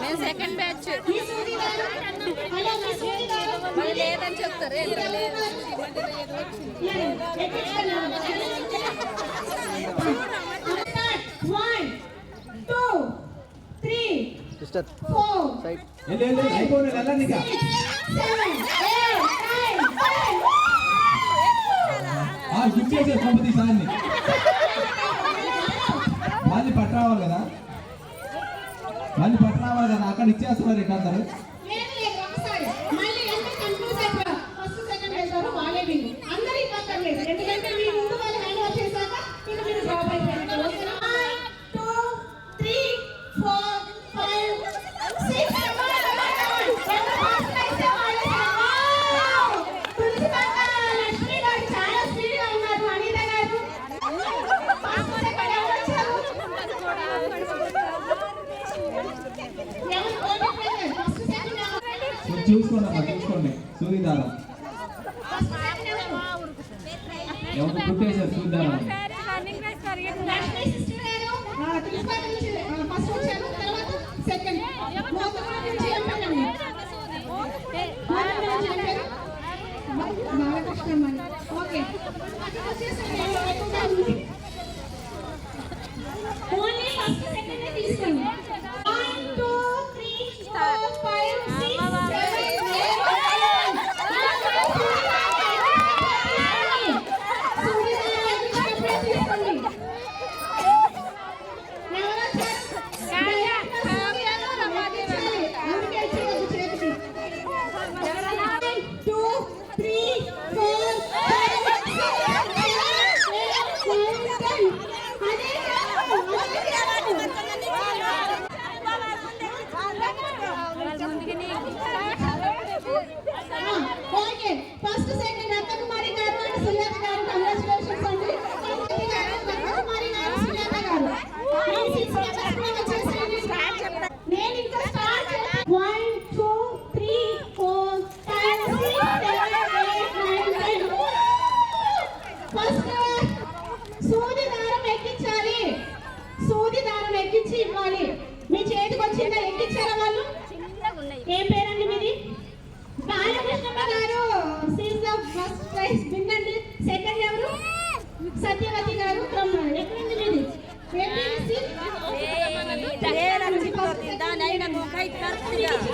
మేము second batch మరి లేదని చెప్తారు సిస్టర్ సైడ్ వెళ్ళండి ఇక ఆ షిఫ్ట్ చేసే కంపెనీ సార్ని మళ్ళీ పట్టరావాలి కదా మళ్ళీ పట్టరావాలి కదా అక్కడ ఇచ్చేస్తున్నారు ఇక అందరు చూసుకోండి అమ్మా చూసుకోండి సూదిదారా ఎవరు పుట్టేశారు ఎంపీలు బాగా కష్టం ఓకే అది వచ్చేసండి ఎక్కువగా ఉంది ఓన్లీ ఫస్ట్ సెకండ్ తీసుకోండి one two three four five six seven eight తీసుకోండి first second Ratnakumari garu and Sujatha గారు కంగ్రాచులేషన్స్ అండి. రత్నకుమారి గారు రత్నకుమారి గారు సుజాత గారు. నేను సిక్స్ మెంబర్స్ కూడా వచ్చేసాను నేను ఇంకా start one two three four five six seven eight nine ten first సూది దారం ఎక్కించాలి. సూది దారం ఎక్కించి ఇవ్వాలి. మీ చేతికి వచ్చిందా? ఎక్కించారా వాళ్ళు? ఏం పేరండి మీది? బాలకృష్ణమ్మ గారు. ನನ್ ಮುಖ ಇತ್ತು